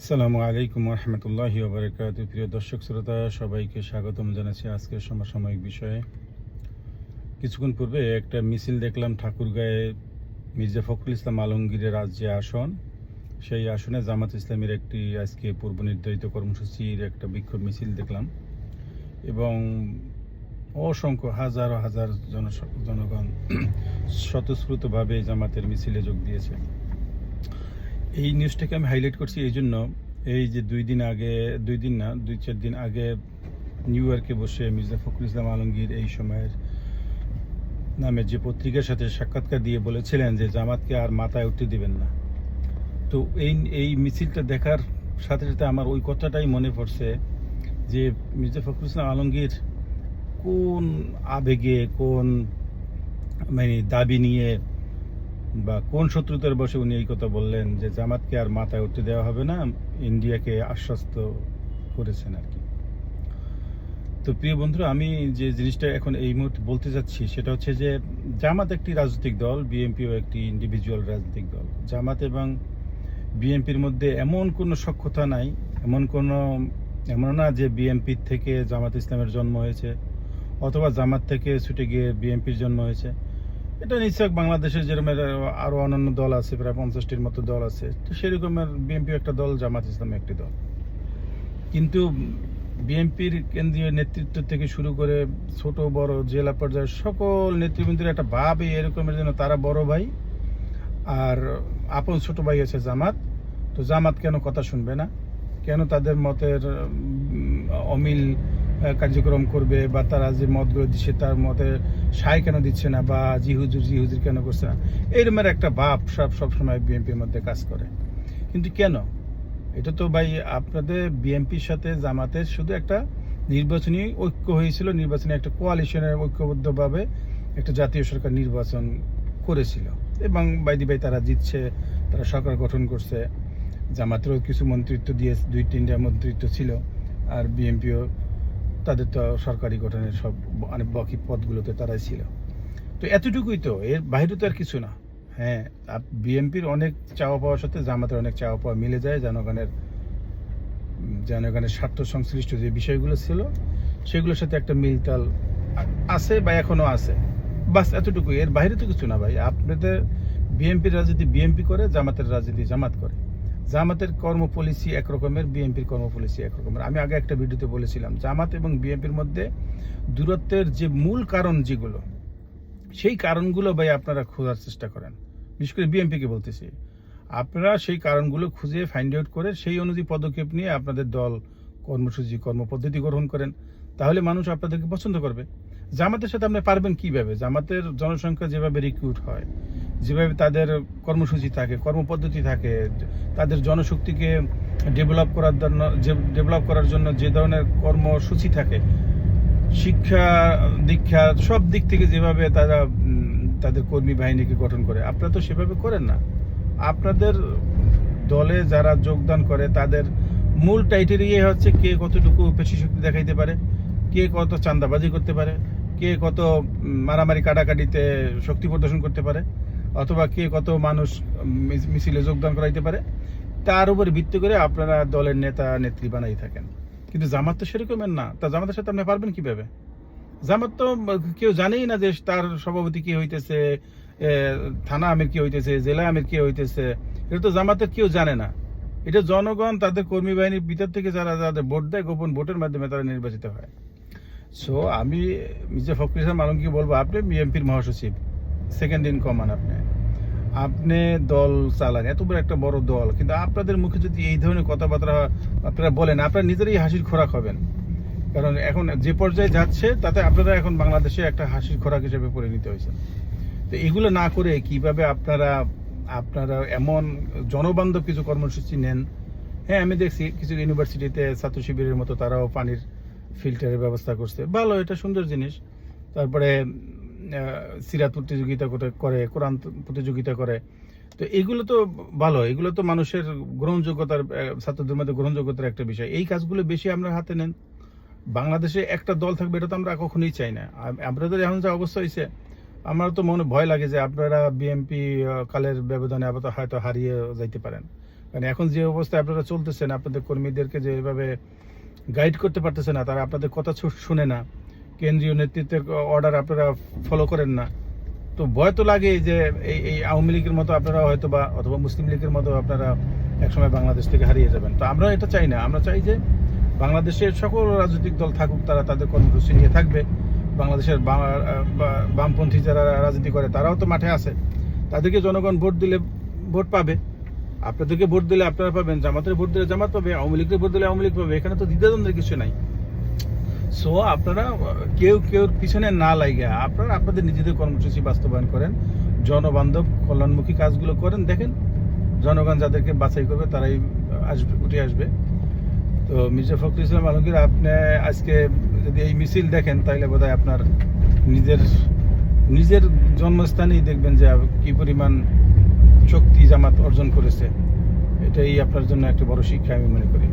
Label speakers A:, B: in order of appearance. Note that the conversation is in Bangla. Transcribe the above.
A: আসসালামু আলাইকুম রহমতুল্লাহ বারকাত প্রিয় দর্শক শ্রোতা, সবাইকে স্বাগতম জানাচ্ছি আজকের সমসাময়িক বিষয়ে। কিছুক্ষণ পূর্বে একটা মিছিল দেখলাম ঠাকুরগাঁয়ে মির্জা ফখরুল ইসলাম আলমগীরের আজ যে আসন। সেই আসনে জামাত ইসলামের একটি আজকে পূর্ব নির্ধারিত কর্মসূচির একটা বিক্ষোভ মিছিল দেখলাম এবং অসংখ্য হাজার হাজার জন জনগণ স্বতঃস্ফূর্তভাবে জামাতের মিছিলে যোগ দিয়েছে। এই নিউজটাকে আমি হাইলাইট করছি এই জন্য এই যে দুই দিন আগে, দুই দিন না, দুই, চার দিন আগে নিউ ইয়র্কে বসে মির্জা ফখরুল ইসলাম আলমগীর এই সময়ের নামে যে পত্রিকার সাথে সাক্ষাৎকার দিয়ে বলেছিলেন যে জামাতকে আর মাথায় উঠতে দিবেন না। তো এই এই মিছিলটা দেখার সাথে সাথে আমার ওই কথাটাই মনে পড়ছে যে মির্জা ফখরুল ইসলাম আলমগীর কোন আবেগে, কোন মানে দাবি নিয়ে বা কোন শত্রুতার বসে উনি এই কথা বললেন যে জামাতকে আর মাথায় উঠতে দেওয়া হবে না, ইন্ডিয়াকে আশ্বস্ত করেছেন আর কি। তো প্রিয় বন্ধুরা, আমি যে জিনিসটা এখন এই মুহূর্তে বলতে যাচ্ছি, সেটা হচ্ছে যে জামাত একটি রাজনৈতিক দল বিএনপিও একটি ইন্ডিভিজুয়াল রাজনৈতিক দল। জামাত এবং বিএনপির মধ্যে এমন কোনো সক্ষতা নাই, এমন কোনো, এমন না যে বিএনপির থেকে জামাত ইসলামের জন্ম হয়েছে, অথবা জামাত থেকে ছুটে গিয়ে বিএনপির জন্ম হয়েছে। এটা নিশ্চয় বাংলাদেশের যেরকম আরও অন্যান্য দল আছে, প্রায় পঞ্চাশটির মতো দল আছে, তো সেরকমের বিএনপি একটা দল, জামাত ইসলাম একটি দল। কিন্তু বিএনপির কেন্দ্রীয় নেতৃত্ব থেকে শুরু করে ছোট, বড়, জেলা পর্যায়ের সকল নেতৃবৃন্দের একটা ভাব এরকমের যেন তারা বড় ভাই, আর আপন ছোট ভাই আছে জামাত। তো জামাত কেন কথা শুনবে না? কেন তাদের মতের অমিল কার্যক্রম করবে বা তারা যে মতগুলো দিচ্ছে তার মতে সাই কেন দিচ্ছে না বা জি হুজুর হুজুর কেন করছে না? এইরকমের একটা ভাব সব, সবসময় বিএনপির মধ্যে কাজ করে। কিন্তু কেন? এটা তো ভাই আপনাদের বিএনপির সাথে জামাতের শুধু একটা নির্বাচনী ঐক্য হয়েছিল, নির্বাচনী একটা কোয়ালিশনের ঐক্যবদ্ধভাবে একটা জাতীয় সরকার নির্বাচন করেছিল। এবং বাইদি ভাই তারা জিতছে, তারা সরকার গঠন করছে। জামাতেরও কিছু মন্ত্রিত্ব দিয়ে দুই তিনটা মন্ত্রিত্ব ছিল। আর বিএনপিও তাদের তো সরকারি গঠনের সব মানে বাকি পদগুলোতে তারাই ছিল। তো এতটুকুই তো, এর বাইরে তো আর কিছু না। হ্যাঁ বিএনপির অনেক চাওয়া পাওয়ার সাথে জামাতের অনেক চাওয়া পাওয়া মিলে যায়, জনগণের জনগণের স্বার্থ সংশ্লিষ্ট যে বিষয়গুলো ছিল, সেগুলোর সাথে একটা মিলতাল আছে বা এখনও আছে। বাস এতটুকুই, এর বাইরে তো কিছু না ভাই। আপনাদের বিএনপির রাজনীতি বিএনপি করে, জামাতের রাজনীতি জামাত করে। জামাতের কর্ম পলিসি একরকমের বিএনপির কর্ম পলিসি একরকমের আমি আগে একটা ভিডিওতে বলেছিলাম, জামাত এবং বিএনপির মধ্যে দূরত্বের যে মূল কারণ যেগুলো, সেই কারণগুলো ভাই আপনারা খোঁজার চেষ্টা করেন। বিশেষ করে বিএনপিকে বলতেছি। আপনারা সেই কারণগুলো খুঁজে ফাইন্ড আউট করে সেই অনুযায়ী পদক্ষেপ নিয়ে আপনাদের দল, কর্মসূচি, কর্মপদ্ধতি গ্রহণ করেন। তাহলে মানুষ আপনাদেরকে পছন্দ করবে। জামাতের সাথে আপনি পারবেন কীভাবে? জামাতের জনসংখ্যা যেভাবে রিক্রুট হয় যেভাবে তাদের কর্মসূচি থাকে, কর্মপদ্ধতি থাকে, তাদের জনশক্তিকে ডেভেলপ করার জন্য ডেভেলপ করার জন্য যে ধরনের কর্মসূচি থাকে, শিক্ষা দীক্ষা সব দিক থেকে যেভাবে তারা তাদের কর্মী বাহিনীকে গঠন করে, আপনারা তো সেভাবে করেন না। আপনাদের দলে যারা যোগদান করে, তাদের মূল টাইটেরিয়া হচ্ছে কে কতটুকু পেশি শক্তি দেখাইতে পারে, কে কত চান্দাবাজি করতে পারে, কে কত মারামারি কাটাকাটিতে শক্তি প্রদর্শন করতে পারে। অথবা কে কত মানুষ মিছিলে যোগদান করাইতে পারে, তার উপর ভিত্তি করে আপনারা দলের নেতা, নেত্রী বানাই থাকেন। কিন্তু জামাত তো সেরকমের না। তা জামাতের সাথে আপনি পারবেন কীভাবে? জামাত তো কেউ জানেই না যে তার সভাপতি কি হইতেছে থানা আমির কি হইতেছে, জেলা আমির কি হইতেছে। এটা তো জামাতের কেউ জানে না। এটা জনগণ, তাদের কর্মী বাহিনীর ভিতর থেকে যারা যাদের ভোট দেয়, গোপন ভোটের মাধ্যমে তারা নির্বাচিত হয়। সো আমি মির্জা ফখরুল ইসলাম আলমকে বলব, আপনি বিএনপির মহাসচিব। সেকেন্ড ইন কমান আপনি। আপনি দল চালান, এত বড় একটা বড় দল, কিন্তু আপনাদের মুখে যদি এই ধরনের কথাবার্তা আপনারা বলেন, আপনারা নিজেরাই হাসির খোরাক হবেন। কারণ এখন যে পর্যায়ে যাচ্ছে, তাতে আপনারা এখন বাংলাদেশে একটা হাসির খোরাক হিসেবে পরিণত হয়েছে তো এগুলো না করে কীভাবে আপনারা আপনারা এমন জনবান্ধব কিছু কর্মসূচি নেন? হ্যাঁ আমি দেখছি কিছু ইউনিভার্সিটিতে ছাত্র শিবিরের মতো তারাও পানির ফিল্টারের ব্যবস্থা করছে। ভালো, এটা সুন্দর জিনিস। তারপরে সিরাত প্রতিযোগিতা করে- করে, কোরআন প্রতিযোগিতা করে। তো এগুলো তো ভালো, এগুলো তো মানুষের গ্রহণযোগ্যতার ছাত্রদের মধ্যে গ্রহণযোগ্যতার একটা বিষয়। এই কাজগুলো বেশি আমরা হাতে নেন। বাংলাদেশে একটা দল থাকবে, এটা তো আমরা কখনোই চাই না। আপনাদের এখন যা অবস্থা হয়েছে আমার তো মনে ভয় লাগে যে আপনারা বিএনপি কালের ব্যবধানে আবার হয়তো হারিয়ে যাইতে পারেন। মানে এখন যে অবস্থায় আপনারা চলতেছেন, আপনাদের কর্মীদেরকে যে এভাবে গাইড করতে পারতেছে না, তারা আপনাদের কথা শুনে না। কেন্দ্রীয় নেতৃত্বের অর্ডার আপনারা ফলো করেন না। তো ভয় তো লাগে যে এই এই আওয়ামী লীগের মতো আপনারা হয়তো বা অথবা মুসলিম লীগের মতো আপনারা একসময় বাংলাদেশ থেকে হারিয়ে যাবেন। তো আমরা এটা চাই না। আমরা চাই যে বাংলাদেশের সকল রাজনৈতিক দল থাকুক, তারা তাদের কর্মসূচি নিয়ে থাকবে। বাংলাদেশের বামপন্থী যারা রাজনীতি করে, তারাও তো মাঠে আছে। তাদেরকে জনগণ ভোট দিলে ভোট পাবে। আপনাদেরকে ভোট দিলে আপনারা পাবেন, জামাতের ভোট দিলে জামাত পাবে, আওয়ামী লীগের ভোট দিলে আওয়ামী লীগ পাবে। এখানে তো দ্বিধাদ্বন্দ্বের কিছু নাই। সো আপনারা, কেউ কেউ পিছনে না লাগে আপনারা আপনাদের নিজেদের কর্মসূচি বাস্তবায়ন করেন, জনবান্ধব কল্যাণমুখী কাজগুলো করেন। দেখেন, জনগণ যাদেরকে বাছাই করবে, তারাই আসবে, উঠে আসবে। তো, মির্জা ফখরুল ইসলাম আলমগীর, আপনি আজকে যদি এই মিছিল দেখেন, তাহলে বোধহয় আপনার নিজের নিজের জন্মস্থানেই দেখবেন যে কি পরিমাণ শক্তি জামাত অর্জন করেছে। এটাই আপনার জন্য একটা বড় শিক্ষা, আমি মনে করি।